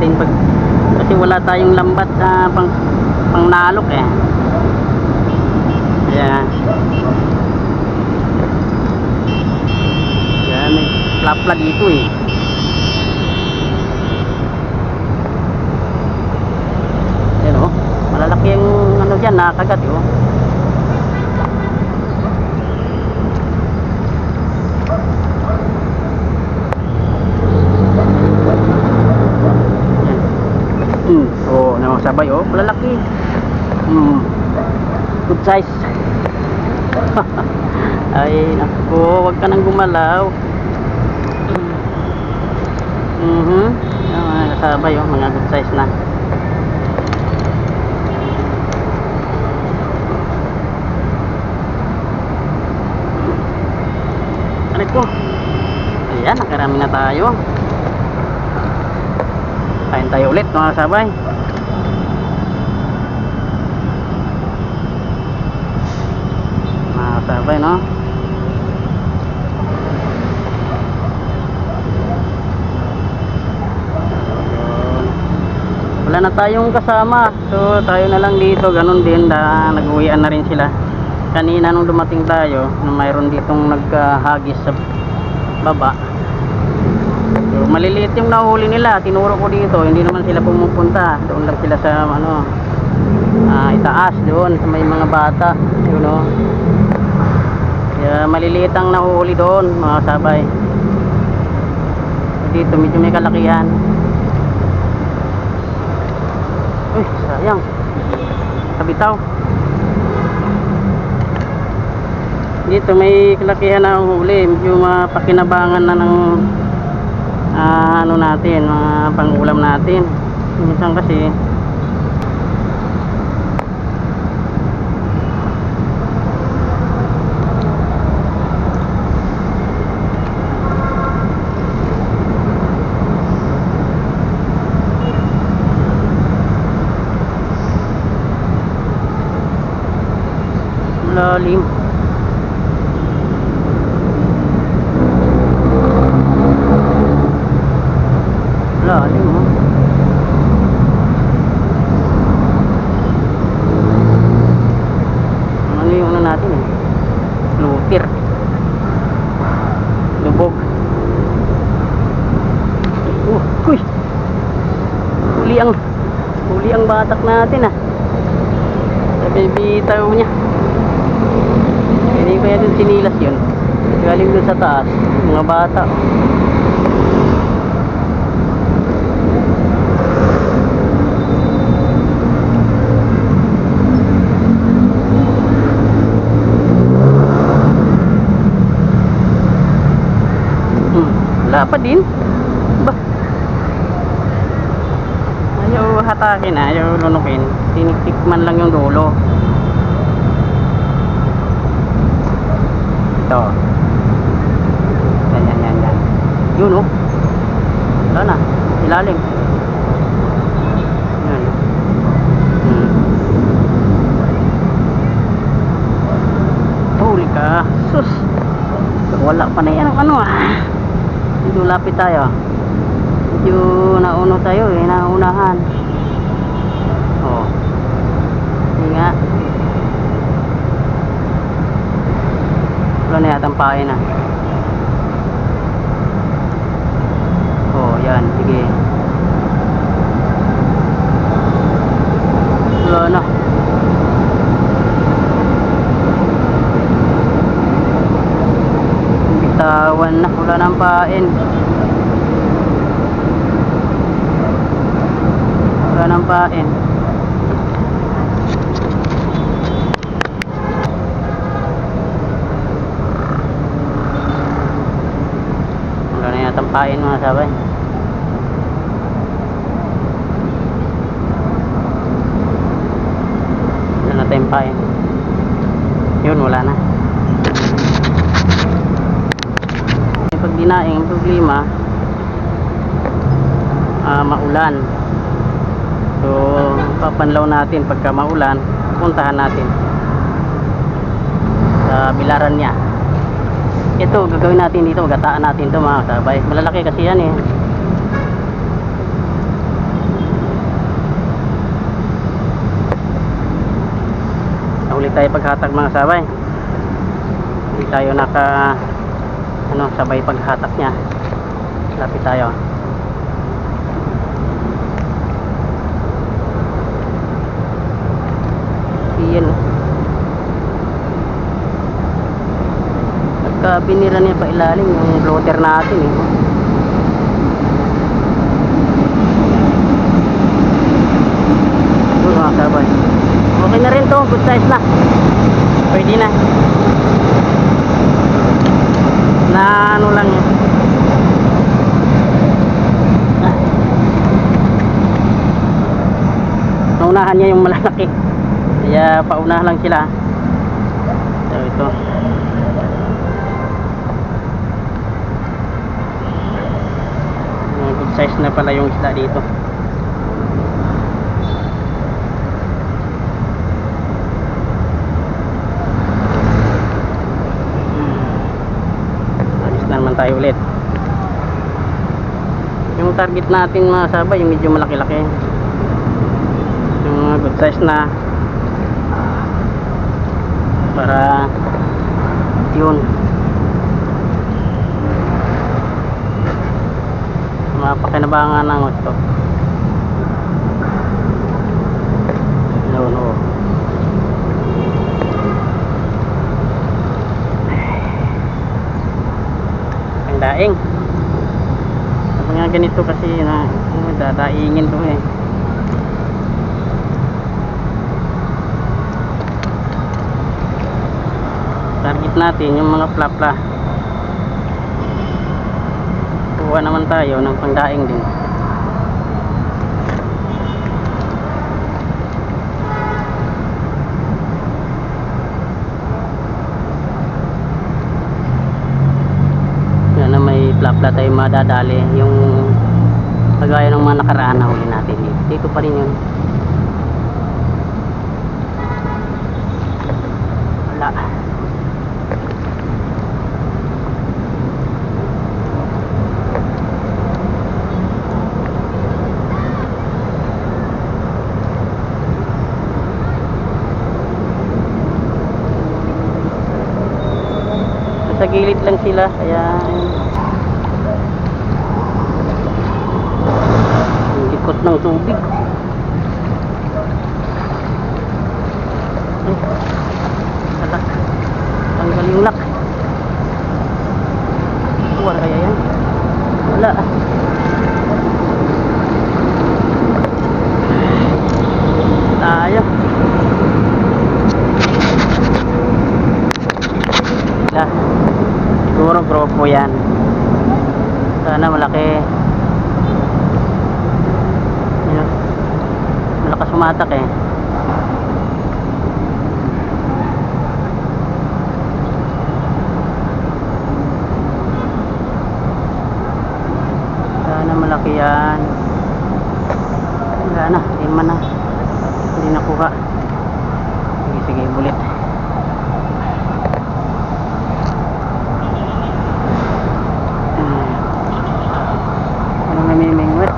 natin pag kasi wala tayong lambat sa pang pang nalok eh. Kaya kaya may plapla dito eh. Yan oh. Malalaki yung ano dyan nakagat oh Hmm. Oh, na sabay oh, malalaki. Hmm. Size. Ay, nako, wag ka nang gumalaw. Mhm. Yung mga kasabay oh, mga good size na. Aray ko. Ayan, nakarami na tayo. Kain tayo ulit mga sabay. Mga sabay no. Wala na tayong kasama. So tayo na lang dito. Ganun din. Da, nag-uwian na rin sila. Kanina nung dumating tayo, na mayroon ditong nagkahagis sa baba. So, maliliit yung nahuli nila. Tinuro ko dito. Hindi naman sila pumupunta. Doon lang sila sa ano, ah, itaas doon sa may mga bata. You know. Kaya maliliit ang nahuli doon, mga sabay. Dito medyo may kalakihan. Uy, sayang. Kabitaw. Dito may kalakihan na huli. Medyo mapakinabangan na ng ah, ano natin, mga pangulam natin. Minsan kasi lalim. Lalim oh. Ano yung ano natin eh? Lutir. Lubog. Oh, kuy. Huli ang huli ang batak natin ah. Tao niya. Hindi kaya dun sinilas yun. Galing dun sa taas. Mga bata. Hmm, wala pa din. Ayaw hatakin, ayaw lunukin. Tiniktikman lang yung dulo. Ito. Yan, yan, yan, yan. Yun, oh. Wala na. Ilalim. Yan. Hmm. Ka. Sus. Wala pa na yan ang ano ah. Medyo lapit tayo. Medyo nauno tayo eh. Naunahan. Oh. Hindi nga. Wala na yatang pain ah. Oh, yan. Sige. Wala na. Bitawan na. Wala nang pain. Wala nang pain. Wala na yatang pain mga sabay. Pain. Yun, wala na. Pag dinaing, problema, ah, maulan. So, papanlaw natin pagka maulan, puntahan natin sa bilaran niya. Ito, gagawin natin dito, gataan natin to mga kasabay. Malalaki kasi yan eh. Ulit tayo paghatak mga sabay hindi tayo naka ano sabay paghatak niya lapit tayo Iyan. Pagka binira niya pa ilalim yung floater natin eh. Ito mga kabay. Okay na rin to, good size na. Pwede na. Na ano lang yun. Ah. Naunahan niya yung malalaki. Kaya pauna lang sila. So ito. Good size na pala yung isda dito. Alis na naman tayo ulit. Yung target natin mga sabay, yung medyo malaki-laki. Yung mga good size na para yun mapakinabangan ng gusto no no ang daing kapag nga ganito kasi na ano, dadaingin to eh. Target natin yung mga plapla. Kuha naman tayo ng pangdaing din. Na may plapla tayo madadali. Yung kagaya ng mga nakaraan na huli natin. Dito dito pa rin yun. Wala. Sa gilid lang sila kaya ang likot ng tubig ay wala tanggal yung lock wala kaya yan wala tayo wala siguro grupo yan sana malaki Ayun. malakas sumatak eh sana malaki yan wala na hindi man na hindi nakuha sige sige ulit ano namimingwit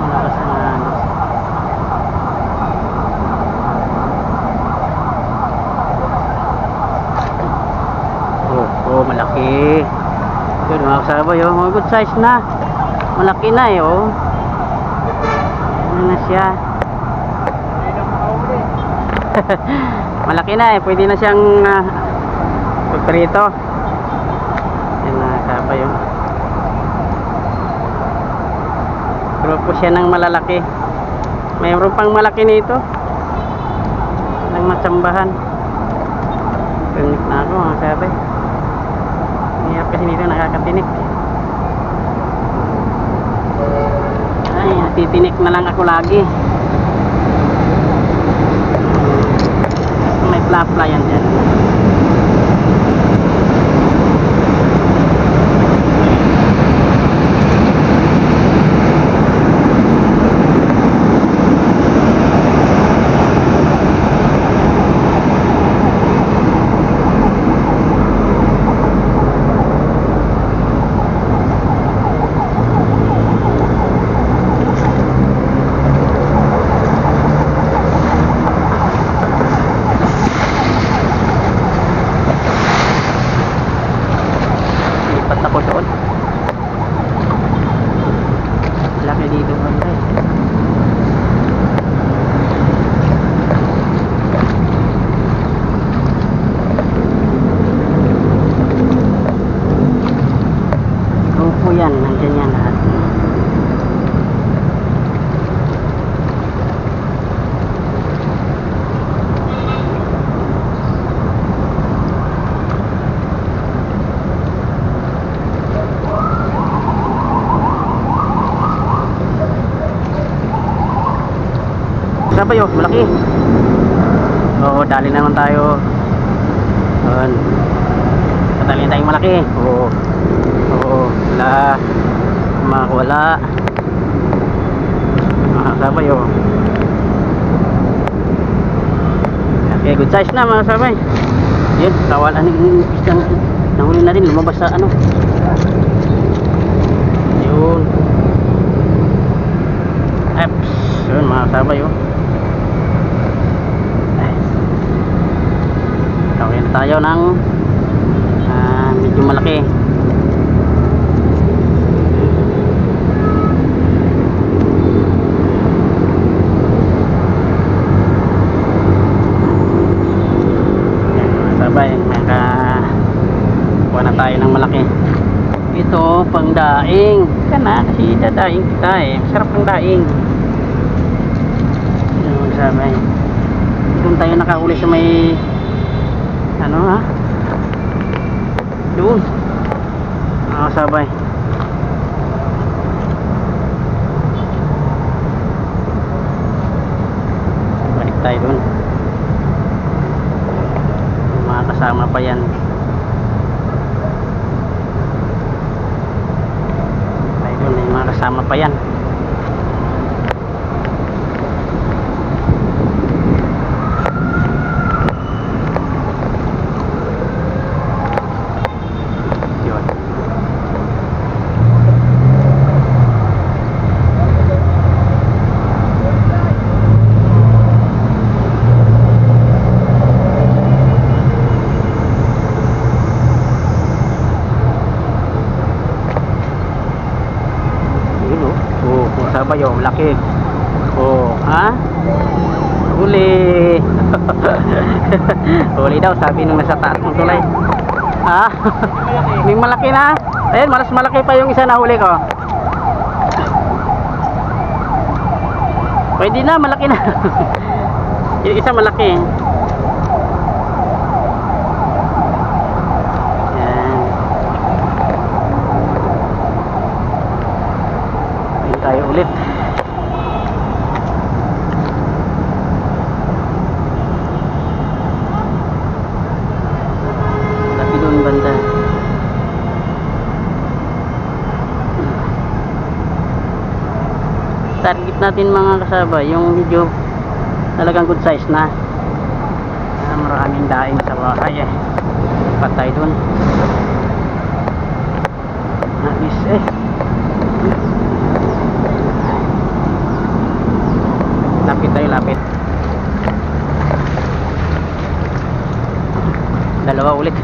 malakas ang hangin Oh, oh, malaki. Yun, mga kasabay, oh. Mga size na. Malaki na, eh, oh. Ano na siya? malaki na, eh. Pwede na siyang uh, pagprito. Yan, mga kasabay, oh. Grupo siya ng malalaki. Mayroon pang malaki nito. Nang matsambahan. Tinik na ako mga sabi. Hirap kasi nito nakakatinik. Ay, natitinik na lang ako lagi. May plapla yan dyan. Sabay oh, malaki. Oo, dali naman tayo. Yun. Kadali na tayong malaki. Oo. Oo, wala. Mga wala. Mga sabay oh. Okay, good size na mga sabay. Yun, kawalan ng isang nahuli na rin, lumabas sa ano. Yun. Eps. Yun, mga sabay oh. Nice. Okay na tayo ng ah, medyo malaki. Sabay, naka kuha na tayo ng malaki. Ito, pang daing. Ka na, kasi dadaing kita eh. Masarap pang daing. Mga sabay. Doon tayo nakahuli sa may ano ha? Doon. Mga sabay. Balik tayo doon. Mga kasama pa yan. Tayo doon, may mga kasama pa yan. Yun. Yun o. Oo, kung sabay o, laki. Oo, ha? Huli. Huli daw, sabi nung nasa taas ng tulay. Ha? May malaki na. Ayun, malas malaki pa yung isa na huli ko. Pwede na, malaki na. yung isa malaki. Yan. Ayun tayo ulit. Tapi doon banda. Target natin mga kasaba, yung medyo talagang good size na. Ah, maraming daing sa bahay eh. Patay doon. Nais eh. Lapit tayo, lapit. Dalawa ulit.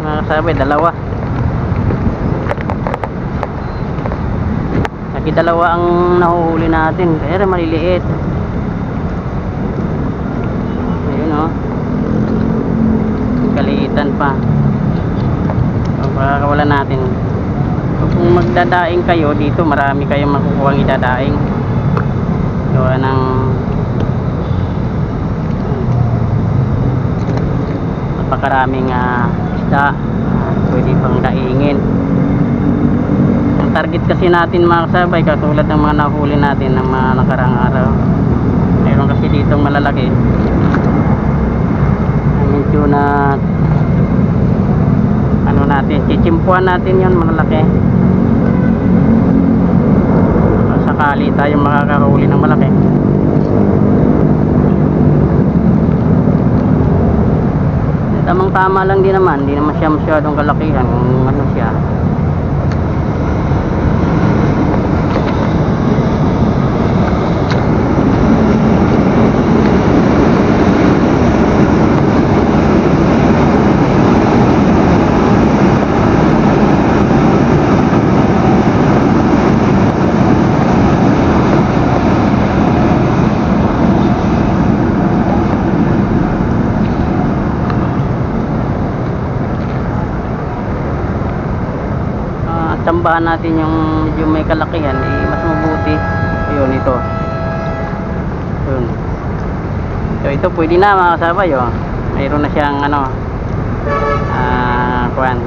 Mga kasabi, dalawa. Dalawa ang nahuhuli natin. Kaya rin maliliit. Ayun o. Oh. Kaliitan pa. Pagkakawalan natin. Kung magdadaing kayo dito, marami kayong makukuha ang idadaing. Gawa ng napakaraming ah, isda ah, pwede pang daingin target kasi natin mga kasabay katulad ng mga nahuli natin ng mga nakarang araw. Mayroon kasi dito malalaki. Medyo na ano natin chichimpuan natin yon malalaki. Sakali tayo makakahuli ng malaki. Tamang tama lang din naman hindi naman siya masyadong kalakihan ano siya Ah, tsambahan natin yung medyo may kalakihan eh, mas mabuti. Ayun ito. Yun so ito pwede na mga kasabay oh. mayroon na siyang ano ah kuan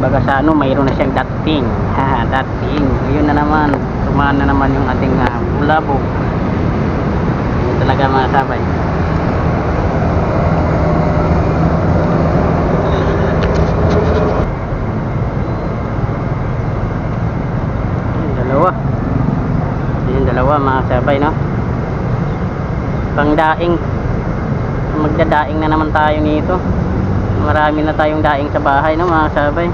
baga sa ano mayroon na siyang dating ha dating yun na naman. Tumaan na naman yung ating uh, bulabog talaga mga sabay. Yung dalawa. Yung sabay no. Pangdaing. Magdadaing na naman tayo nito. Marami na tayong daing sa bahay no mga sabay.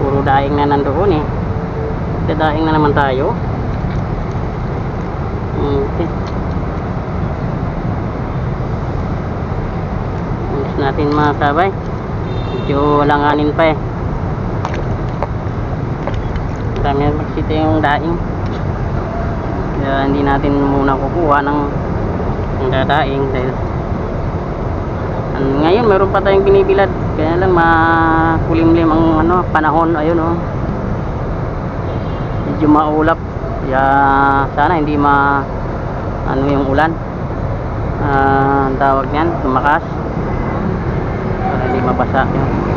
Puro daing na nandoon eh. Dadaing na naman tayo. Okay. Ayos natin mga sabay. Medyo langanin pa eh. Marami na magsita yung daing. Kaya hindi natin muna kukuha ng, ng dadaing dahil An- ngayon meron pa tayong binibilad kaya lang makulimlim ang ano panahon. Ayun oh. Medyo maulap. Kaya sana hindi ma ano yung ulan. Ah, ang tawag niyan tumakas. Para hindi mabasa yun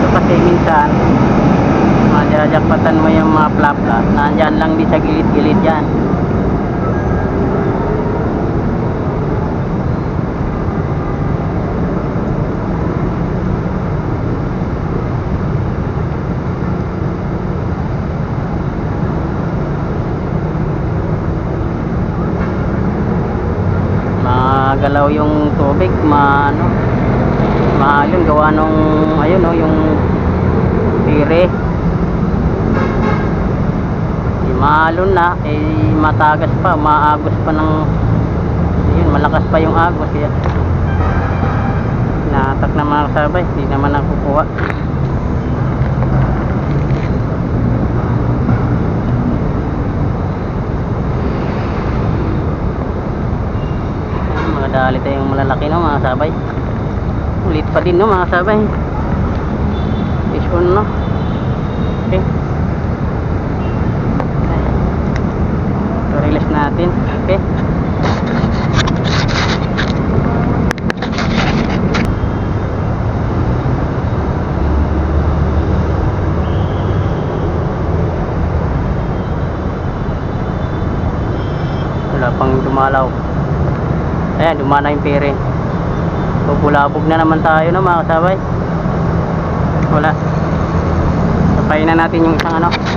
Ito kasi minsan majajakpatan mo yung mga plapla nandyan lang di sa gilid-gilid yan magalaw yung tubig ma ano gawa nung ayun no yung tire eh, maalon na. Eh matagas pa maagos pa ng yun malakas pa yung agos. Kaya natak na mga kasabay hindi naman nakukuha mga dali tayong malalaki no mga sabay. Ulit pa din no mga sabay. Fish on no. Okay. So release natin. Okay. Wala pang dumalaw ayan dumana yung pere Pupulabog na naman tayo no mga kasabay. Wala. Sapayin na natin yung isang ano.